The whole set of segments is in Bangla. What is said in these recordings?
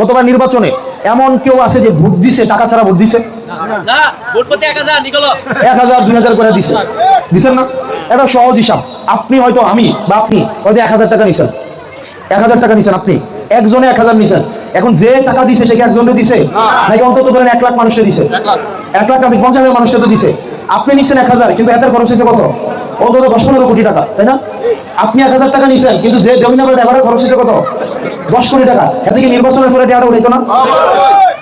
গতবার নির্বাচনে এমন কেউ আছে যে ভোট দিছে টাকা ছাড়া ভোট দিছে? এক হাজার দুই হাজার করে দিছে। দিছেন না? এটা সহজ হিসাব। আপনি হয়তো আমি বা আপনি হয়তো এক হাজার টাকা নিছেন। এক হাজার টাকা নিছেন আপনি। একজনে এক হাজার নিছেন। এখন যে টাকা দিছে সে কি একজনে দিছে? নাকি অন্তত ধরেন এক লাখ মানুষে দিছে? এক লাখ। নাকি পঞ্চাশ হাজার মানুষকে তো দিছে। আপনি নিচ্ছেন এক হাজার কিন্তু এতের খরচ হয়েছে কত? অন্তত দশ পনেরো কোটি টাকা তাই না? আপনি এক হাজার টাকা নিছেন কিন্তু যে দেবিনাবের ড্রাইভারের খরচ হয়েছে কত? দশ কোটি টাকা। এতে কি নির্বাচনের ফলে টাকাটা উঠাইতো না?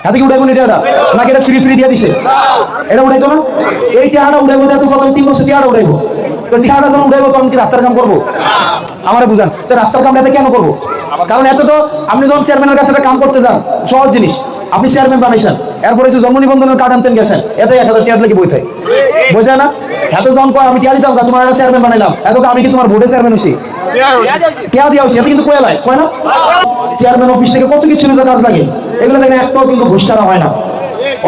হাতে কি উঠাইবো এটা নাকি এটা ফ্রি ফ্রি দিয়ে দিছে? এটা উঠাইতো না? এই টিয়াটা উঠাইবো এত ফলে আমি তিন বছর টিয়াটা উঠাইবো। তো টিয়াটা যখন উঠাইবো, তখন কি রাস্তার কাম করব? আমারে বুঝান, তো রাস্তার কাম এতে কেন করব? কারণ এত তো আপনি যখন চেয়ারম্যানের কাছে একটা কাম করতে যান, সহজ জিনিস। আপনি চেয়ারম্যান বানাইছেন, এরপরে এসে জন্ম নিবন্ধনের কার্ড আনতেন গেছেন, এতে এক হাজার টিয়ার লেগে বই থাকে বোঝা না? এত যখন কয়, আমি টিয়া দিতাম তোমার একটা চেয়ারম্যান বানাইলাম। এত আমি কি তোমার ভোটে চেয়ারম্যান হইছি? টিয়া দিয়া হইছি, এতে কিন্তু কয়ে লাই কয় না? চেয়ারম্যান অফিস থেকে কত কিছু কাজ লাগে? এগুলো দেখেন একটাও কিন্তু ঘুষ ছাড়া হয় না।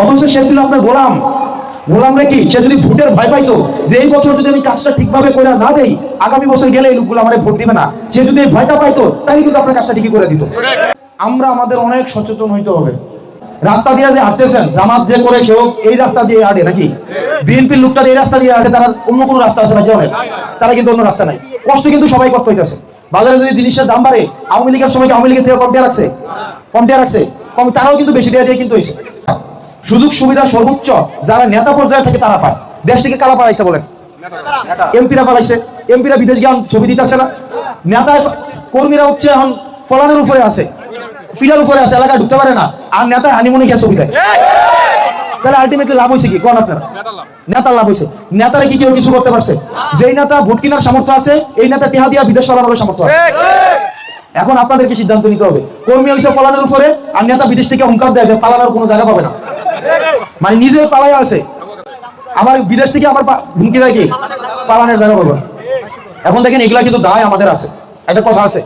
অথচ সে ছিল আপনার গোলাম। গোলাম রে কি? সে যদি ভোটের ভয় পাইতো যে এই বছর যদি আমি কাজটা ঠিকভাবে করে না দেই, আগামী বছর গেলে এই লোকগুলো আমার ভোট দিবে না। সে যদি এই ভয়টা পাইতো, তাহলে কিন্তু আপনার কাজটা ঠিকই করে দিত। আমরা আমাদের অনেক সচেতন হইতে হবে। রাস্তা দিয়ে যে হাঁটতেছেন, জামাত যে করে কেউ এই রাস্তা দিয়ে হাঁটে নাকি? বিএনপির লোকটা এই রাস্তা দিয়ে হাঁটে, তারা অন্য কোনো রাস্তা আছে না যে অনেক তারা কিন্তু অন্য রাস্তা নাই। কষ্ট কিন্তু সবাই করতে হইতেছে। বাজারে যদি জিনিসের দাম বাড়ে, আওয়ামী লীগের সময় আওয়ামী লীগের থেকে কম দিয়ে রাখছে কম দিয়ে রাখছে কম, তারাও কিন্তু বেশি দিয়ে দিয়ে কিন্তু হয়েছে। সুযোগ সুবিধা সর্বোচ্চ যারা নেতা পর্যায়ে থেকে তারা পায়। দেশ থেকে কারা পালাইছে বলেন? এমপিরা পালাইছে। এমপিরা বিদেশ জ্ঞান ছবি দিতেছে না। নেতা কর্মীরা হচ্ছে এখন ফলানের উপরে আছে। ফিলার উপরে আছে, এলাকায় ঢুকতে পারে না। আর নেতা হানিমুনি খেয়ে ছবি দেয়। তাহলে আলটিমেটলি লাভ হয়েছে কি? কোন আপনারা? নেতার লাভ। হয়েছে। নেতারা কি কেউ কিছু করতে পারছে? যেই নেতা ভোট কেনার সামর্থ্য আছে এই নেতা টেহা দিয়া বিদেশ পালানোর সামর্থ্য আছে। এখন আপনাদেরকে সিদ্ধান্ত নিতে হবে। কর্মী হয়েছে পালানোর উপরে আর নেতা বিদেশ থেকে হুঙ্কার দেয় যে পালানোর কোনো জায়গা পাবে না। মানে নিজে পালাই আছে। আমার বিদেশ থেকে আমার পা- হুমকি দেয় কি? পালানোর জায়গা পাবে না। এখন দেখেন এগুলা কিন্তু দায় আমাদের আছে। একটা কথা আছে।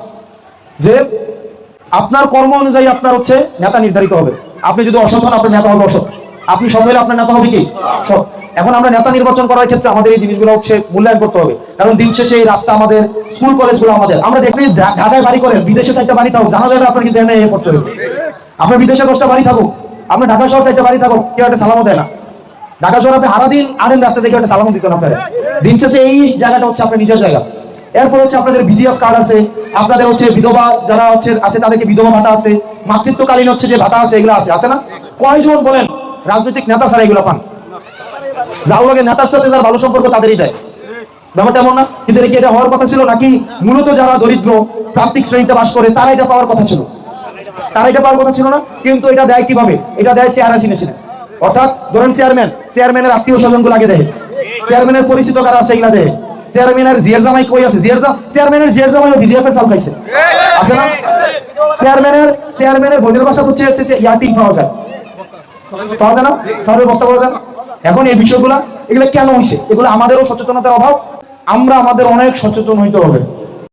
যে আপনার কর্ম অনুযায়ী আপনার হচ্ছে নেতা নির্ধারিত হবে। আপনি যদি অসৎ হন আপনার নেতা হবে অসৎ। আপনি সৎ হলে আপনার নেতা হবে কি? সৎ। এখন আমরা নেতা নির্বাচন করার ক্ষেত্রে আমাদের এই জিনিসগুলো হচ্ছে মূল্যায়ন করতে হবে। কারণ দিন শেষে এই রাস্তা আমাদের, স্কুল, কলেজগুলো আমাদের। আমরা দেখি ঢাকায় বাড়ি করেন, বিদেশে চারটা বাড়ি থাকুক, জানা যাবে আপনার কিন্তু এনে করতে হবে। আপনার বিদেশে দশটা বাড়ি থাকুক, আপনার ঢাকা শহর চারটা বাড়ি থাকুক, কেউ একটা সালামও দেয় না। ঢাকা শহর আপনি সারাদিন আনেন রাস্তা থেকে একটা সালামও দিতেন আপনার। দিন শেষে এই জায়গাটা হচ্ছে আপনার নিজের জায়গা। এরপর হচ্ছে আপনাদের বিজিএফ কার্ড আছে, আপনাদের হচ্ছে বিধবা যারা হচ্ছে, আছে তাদেরকে বিধবা ভাতা আছে, মাতৃত্বকালীন হচ্ছে যে ভাতা আছে, এগুলো আছে। আছে না? কয়জন বলেন? রাজনৈতিক নেতা ছাড়া এগুলো পান। যার লগে নেতার সাথে যার ভালো সম্পর্ক তাদেরই দেয়। ব্যাপারটা এমন না, কিন্তু এটা কি এটা হওয়ার কথা ছিল নাকি মূলত যারা দরিদ্র, প্রান্তিক শ্রেণীতে বাস করে, তারা এটা পাওয়ার কথা ছিল? তারা এটা পাওয়ার কথা ছিল না? কিন্তু এটা দেয় কীভাবে? এটা দেয় চেয়ারা চিনেছিলেন অর্থাৎ ধরেন চেয়ারম্যান, চেয়ারম্যানের আত্মীয় স্বজনগুলো আগে দেয় চেয়ারম্যানের পরিচিত কারা আছে এগুলা দেয় চেয়ারম্যানের জিয়ার জামাই কই আছে? জিয়ার চেয়ারম্যানের জিয়ার জামাই বিজিএফ এর চাল খাইছে। আছে না? চেয়ারম্যানের চেয়ারম্যানের বোনের বাসা হচ্ছে? ইয়াটিং পাওয়া যায়। পাওয়া যায় না? সাদের বস্তা পাওয়া যায়? এখন এই বিষয়গুলা, এগুলো কেন হয়েছে এগুলো আমাদেরও সচেতনতার অভাব। আমরা আমাদের অনেক সচেতন হইতে হবে।